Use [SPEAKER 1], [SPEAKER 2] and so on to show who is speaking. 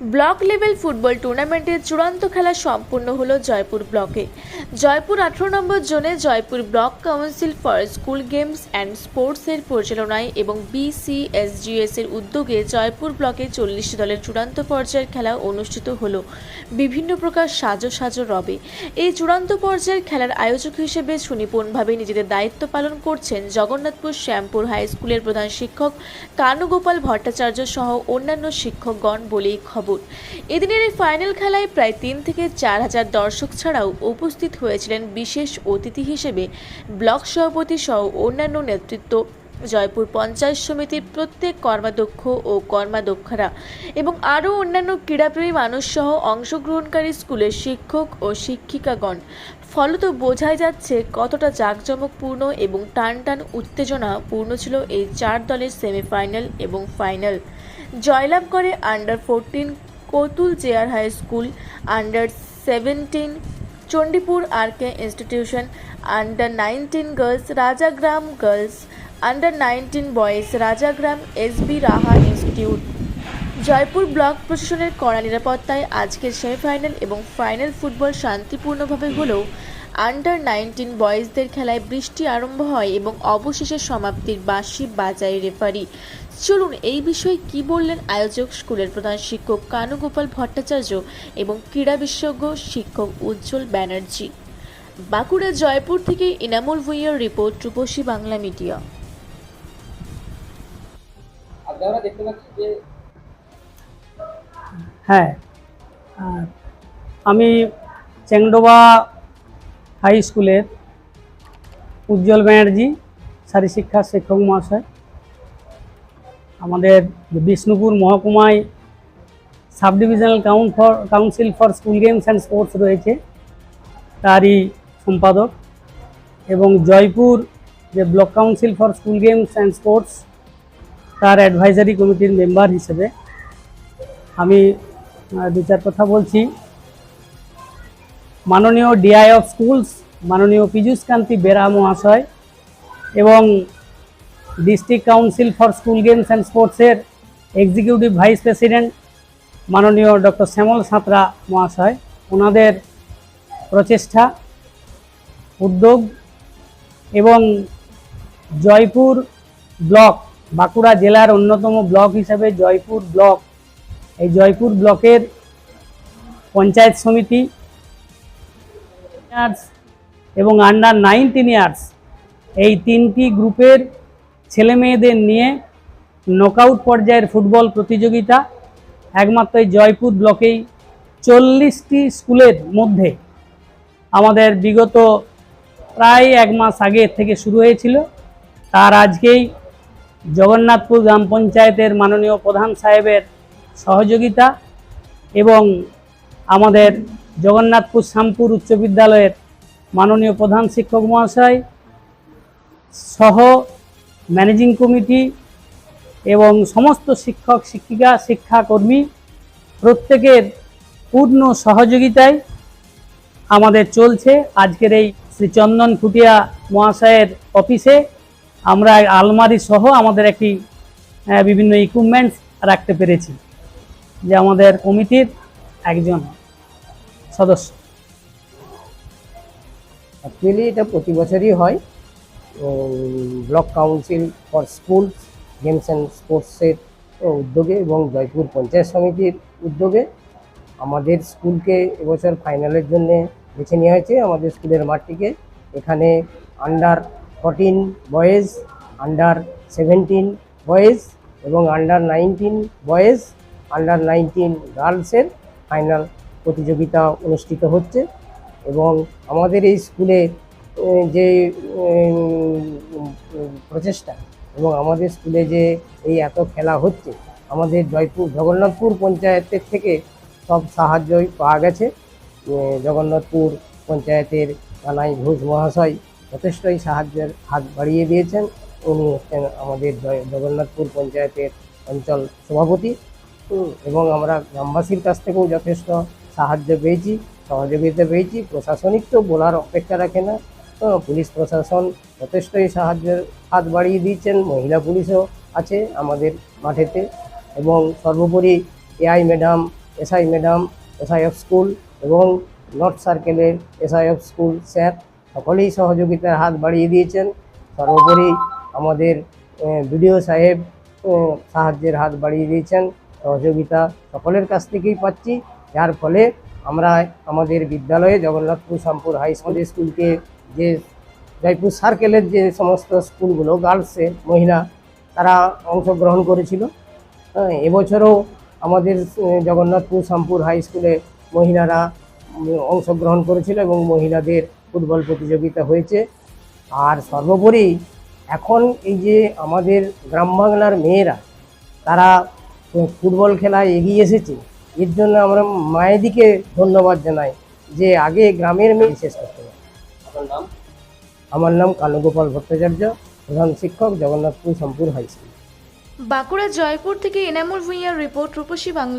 [SPEAKER 1] Block level football টুর্নামেন্টের চূড়ান্ত খেলা সম্পূর্ণ হল জয়পুর ব্লকে। জয়পুর আঠারো নম্বর জোনে Jaipur block council for school games and স্পোর্টসের পরিচালনায় এবং বিসিএসজিএস এর উদ্যোগে জয়পুর ব্লকে চল্লিশ দলের চূড়ান্ত পর্যায়ের খেলা অনুষ্ঠিত হল। বিভিন্ন প্রকার সাজো সাজো রবে। এই চূড়ান্ত পর্যায়ের খেলার আয়োজক হিসেবে সুনিপুণভাবে নিজেদের দায়িত্ব পালন করছেন জগন্নাথপুর শ্যামপুর হাই স্কুলের প্রধান শিক্ষক কানুগোপাল ভট্টাচার্য সহ অন্যান্য শিক্ষকগণ বলেই খবর। এদিনের এই ফাইনাল খেলায় প্রায় তিন থেকে চার হাজার দর্শক ছাড়াও উপস্থিত হয়েছিলেন বিশেষ অতিথি হিসেবে ব্লক সভাপতি সহ অন্যান্য নেতৃত্ব, জয়পুর পঞ্চায়েত সমিতির প্রত্যেক কর্মাধ্যক্ষ ও কর্মাধ্যক্ষরা এবং আরও অন্যান্য ক্রীড়াপ্রেমী মানুষ সহ অংশগ্রহণকারী স্কুলের শিক্ষক ও শিক্ষিকাগণ। ফলত বোঝাই যাচ্ছে কতটা জাঁকজমকপূর্ণ এবং টান টান উত্তেজনাপূর্ণ ছিল এই চার দলের সেমিফাইনাল এবং ফাইনাল জয়লাভ করে আন্ডার ফোরটিন কতুল জেয়ার high school under seventeen Chandipur R K institution under nineteen girls Rajagram girls under nineteen boys Rajagram S B Raha institute Jaipur block প্রশাসনের কড়া নিরাপত্তায় আজকের সেমিফাইনাল এবং ফাইনাল ফুটবল শান্তিপূর্ণভাবে হলেও আন্ডার নাইনটিন বয়েজদের খেলায় বৃষ্টি আরম্ভ হয় এবং অবশেষে সমাপ্তির বাঁশি বাজায় রেফারি চলুন এই বিষয়ে কি বললেন আয়োজক স্কুলের প্রধান শিক্ষক কানুগোপাল ভট্টাচার্য এবং ক্রীড়া বিশেষজ্ঞ শিক্ষক উজ্জ্বল ব্যানার্জি। বাঁকুড়া জয়পুর থেকে ইনামুল ভুইয়ার রিপোর্ট রূপসী বাংলা মিডিয়া।
[SPEAKER 2] আপনারা দেখতে পাচ্ছি যে
[SPEAKER 3] হ্যাঁ আমি চেংডোবা হাই স্কুলের উজ্জ্বল ব্যানার্জি শারী শিক্ষা শিক্ষক মহাশয়। আমাদের Bishnupur মহকুমায় sub divisional count for, council for school games and sports রয়েছে, তারই সম্পাদক। এবং জয়পুর যে block council for school games and sports, তার অ্যাডভাইজারি কমিটির মেম্বার হিসেবে আমি দু চার কথা বলছি। মাননীয় ডিআই অফ স্কুলস মাননীয় পীযূষ কান্তি বেরা মহাশয় এবং district council for school games and স্পোর্টসের এক্সিকিউটিভ ভাইস প্রেসিডেন্ট মাননীয় ডক্টর শ্যামল সাঁতরা মহাশয়। ওনাদের প্রচেষ্টা, উদ্যোগ এবং জয়পুর ব্লক, বাঁকুড়া জেলার অন্যতম ব্লক হিসাবে জয়পুর ব্লক, এই জয়পুর ব্লকের পঞ্চায়েত সমিতি, এবং আন্ডার নাইনটিন ইয়ার্স, এই তিনটি গ্রুপের ছেলে মেয়েদের নিয়ে নকআউট পর্যায়ের ফুটবল প্রতিযোগিতা, একমাত্র এই জয়পুর ব্লকেই চল্লিশটি স্কুলের মধ্যে। আমাদের বিগত প্রায় এক মাস আগে থেকে শুরু হয়েছিল। তার আজকেই জগন্নাথপুর গ্রাম পঞ্চায়েতের মাননীয় প্রধান সাহেবের সহযোগিতা এবং আমাদের জগন্নাথপুর শ্যামপুর উচ্চ বিদ্যালয়ের মাননীয় প্রধান শিক্ষক মহাশয় সহ ম্যানেজিং কমিটি এবং সমস্ত শিক্ষক, শিক্ষিকা, শিক্ষাকর্মী প্রত্যেকের পূর্ণ সহযোগিতায় আমাদের চলছে। আজকের এই শ্রী চন্দন খুটিয়া মহাশয়ের অফিসে আমরা আলমারি সহ আমাদের একটি বিভিন্ন ইকুইপমেন্টস রাখতে পেরেছি, যে আমাদের কমিটির একজন সদস্য।
[SPEAKER 2] অ্যাকচুয়ালি এটা প্রতি বছরই হয়। Block council for schools, games and স্পোর্টসের উদ্যোগে এবং জয়পুর পঞ্চায়েত সমিতির উদ্যোগে আমাদের স্কুলকে এবছর ফাইনালের জন্য বেছে নেওয়া হয়েছে। আমাদের স্কুলের মাঠটিকে এখানে under fourteen boys under seventeen boys এবং under nineteen boys under nineteen গার্লসের final প্রতিযোগিতা অনুষ্ঠিত হচ্ছে এবং আমাদের এই স্কুলে যে প্রচেষ্টা এবং আমাদের স্কুলে যে এই এত খেলা হচ্ছে আমাদের জয়পুর জগন্নাথপুর পঞ্চায়েতের থেকে সব সাহায্যই পাওয়া গেছে। জগন্নাথপুর পঞ্চায়েতের কানাই ঘোষ মহাশয় যথেষ্টই সাহায্যের হাত বাড়িয়ে দিয়েছেন। উনি হচ্ছেন আমাদের জয়- জগন্নাথপুর পঞ্চায়েতের অঞ্চল সভাপতি। এবং আমরা গ্রামবাসীর কাছ থেকেও যথেষ্ট সাহায্য পেয়েছি সহযোগিতা পেয়েছি। প্রশাসনিক তো বলার অপেক্ষা রাখে না। পুলিশ প্রশাসন যথেষ্টই সাহায্যের হাত বাড়িয়ে দিয়েছেন। মহিলা পুলিশও আছে আমাদের মাঠেতে এবং সর্বোপরি AI madam, SI madam, SI of school এবং নর্থ সার্কেলের এসআই অফ স্কুল স্যার সকলেই সহযোগিতার হাত বাড়িয়ে দিয়েছেন। সর্বোপরি আমাদের বিডিও সাহেব সাহায্যের হাত বাড়িয়ে দিয়েছেন। সহযোগিতা সকলের কাছ থেকেই পাচ্ছি। যার ফলে আমরা আমাদের বিদ্যালয়ে জগন্নাথপুর শামপুর হাই স্কুল স্কুলকে যে জয়পুর সার্কেলের যে সমস্ত স্কুলগুলো গার্লসে মহিলা, তারা অংশগ্রহণ করেছিল। হ্যাঁ এবছরও আমাদের জগন্নাথপুর শামপুর হাই স্কুলে মহিলারা অংশগ্রহণ করেছিল এবং মহিলাদের ফুটবল প্রতিযোগিতা হয়েছে। আর সর্বোপরি এখন এই যে আমাদের গ্রাম বাংলার মেয়েরা, তারা ফুটবল খেলায় এগিয়ে এসেছে, এর জন্য আমরা মায়েদিকে ধন্যবাদ জানাই যে আগে গ্রামের মেয়ে শেষ করতে পারে আমার নাম কানুগোপাল ভট্টাচার্য, প্রধান শিক্ষক জগন্নাথপুর সম্পূর্ণ হাই স্কুল।
[SPEAKER 1] বাঁকুড়া জয়পুর থেকে এনামুল ভূঁইয়ার রিপোর্ট রূপসী বাংলা।